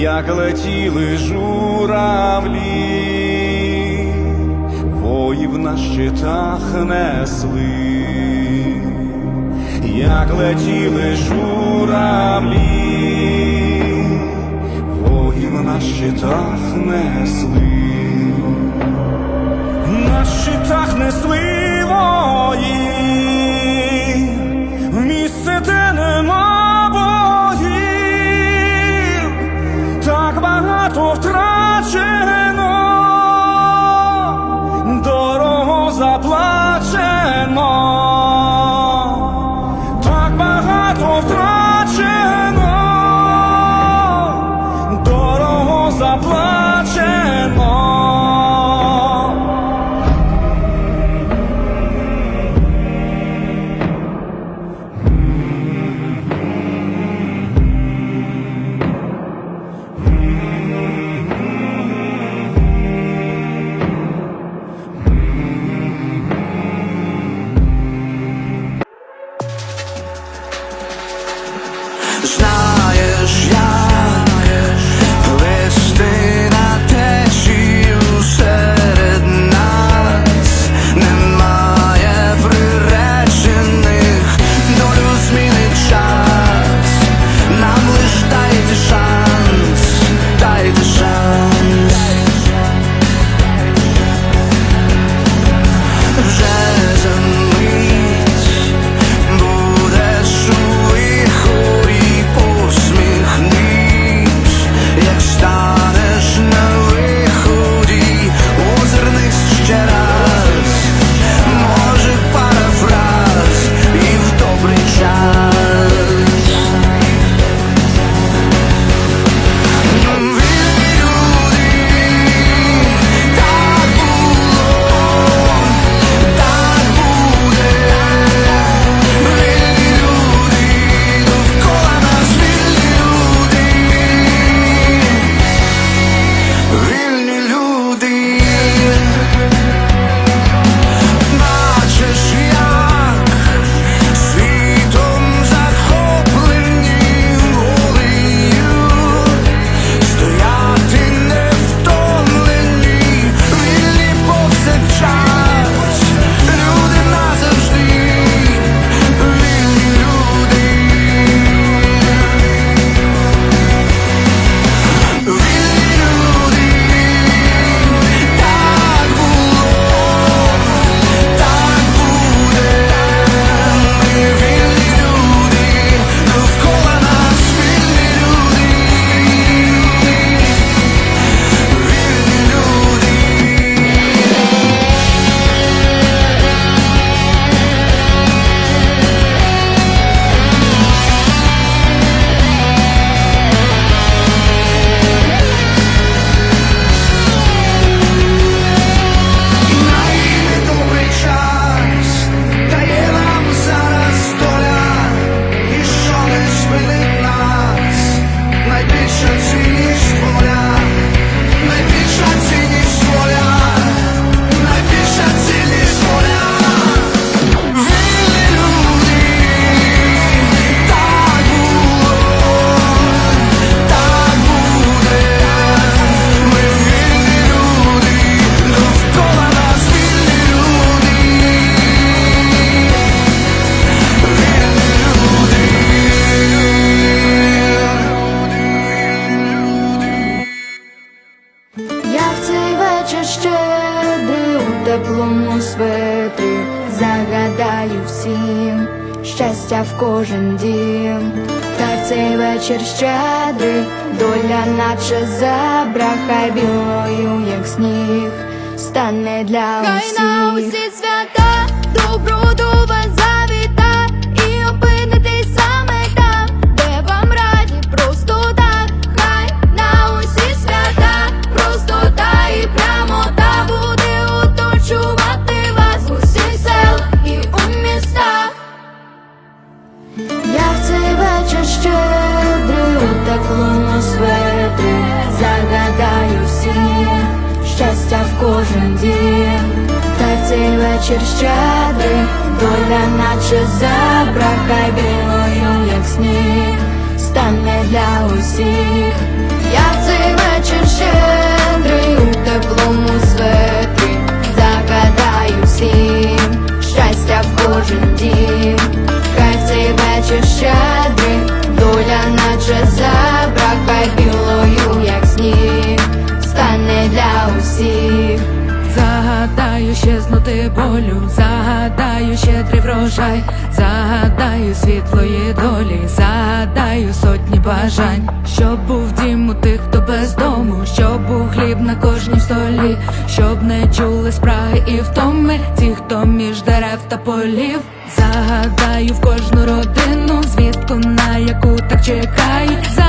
як летіли журавлі, воїв на щитах несли, як летіли журавлі, воїв на щитах несли, на щитах несли. в цей вечір щедрий у теплому светрі загадаю всім щастя в кожен дім, та в цей вечір щедрий, доля наче забра, хай білою, як сніг, стане для усіх. Вечір щедрий, доля наче зебра, хай білою, як сніг, стане для усіх. Я в цей вечір щедрий у теплому светрі, загадаю всім щастя в кожен дім. Хай в цей вечір щедрий, доля наче зебра, хай білою, болю, загадаю щедрий врожай, загадаю світлої долі, загадаю сотні бажань, щоб був дім у тих, хто без дому, щоб був хліб на кожній столі, щоб не чули спраги і втоми, ті, хто між дерев та полів. Загадаю в кожну родину, звістку на яку так чекають.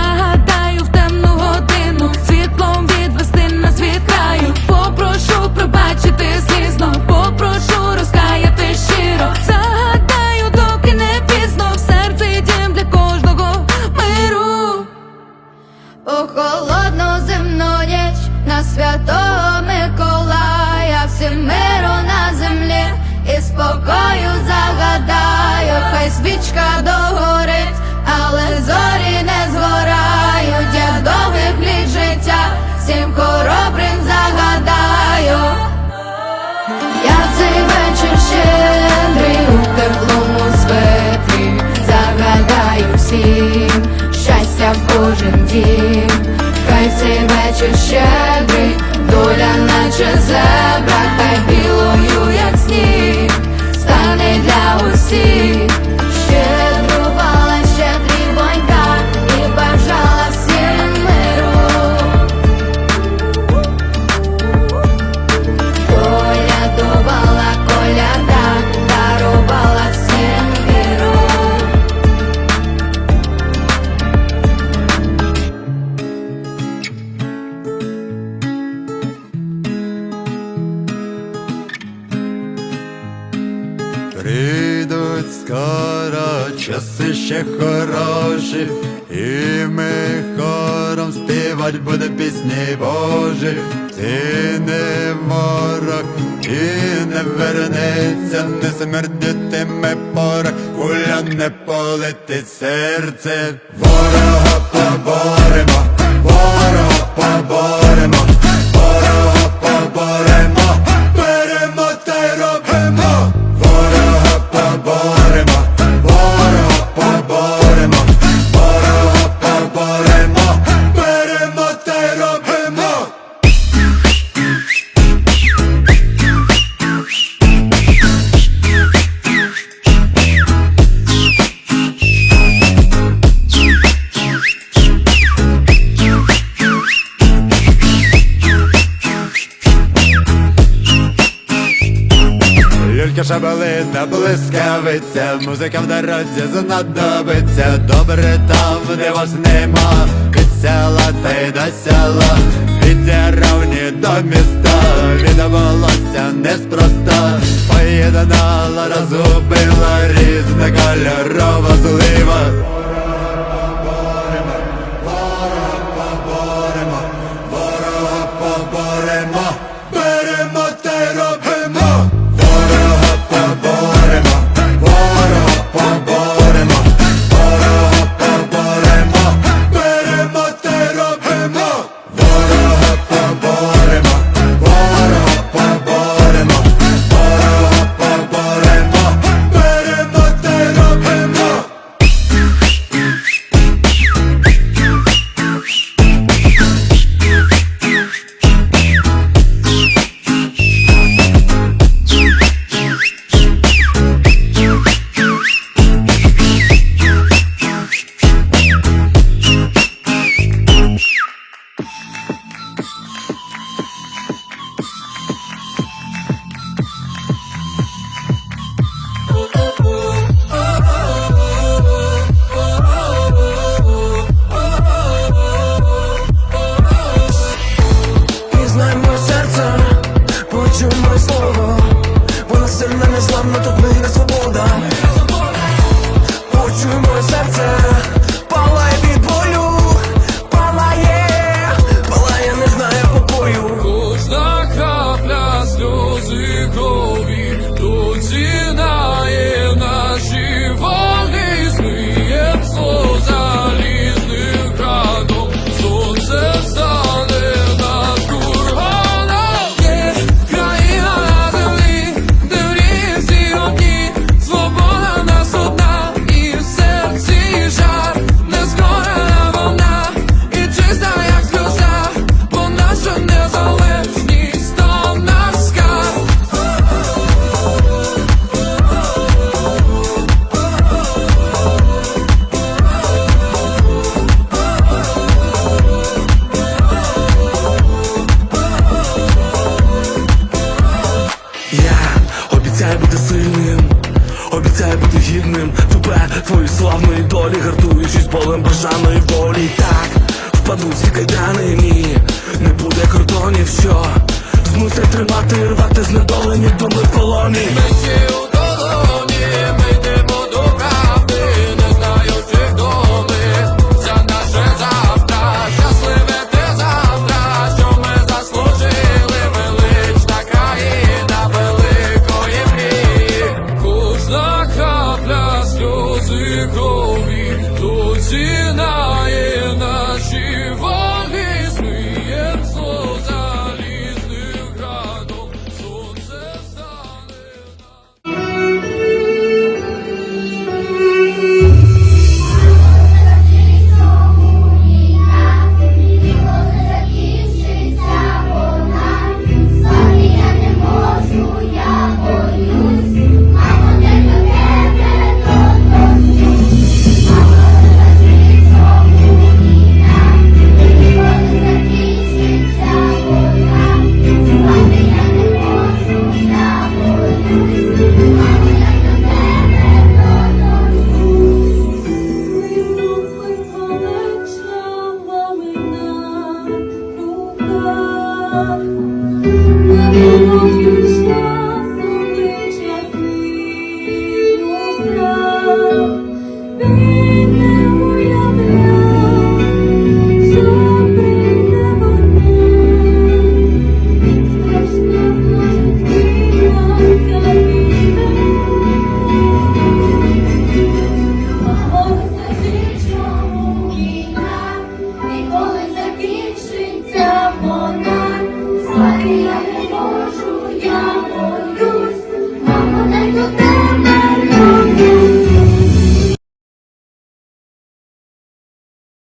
Свічка догорить, але зорі не згорають, як довгих літ життя, всім хоробрим загадаю. Я цей вечір щедрий у теплому светрі. Загадаю всім щастя в кожен дім. Хай цей вечір щедрий, доля наче зебра, хай білою, як сніг, стане для усіх не вернеться, не смердитиме порох, куля не полетить серце. Ворога поборемо, ворога поборемо, ворога поборемо, блискавиця, музика в дорозі знадобиться. Добре там, де вас нема, від села та й до села. Від деревні до міста, від неспроста. Поєднала, розгубила різна кольорова злива кожен тупе твої славної долі, гартуючись полем бажаної волі. Так впадуть всі кайдани, ні, не буде кордонів, що змусять тримати, і рвати знедолені думи в полоні. Мечі у колоні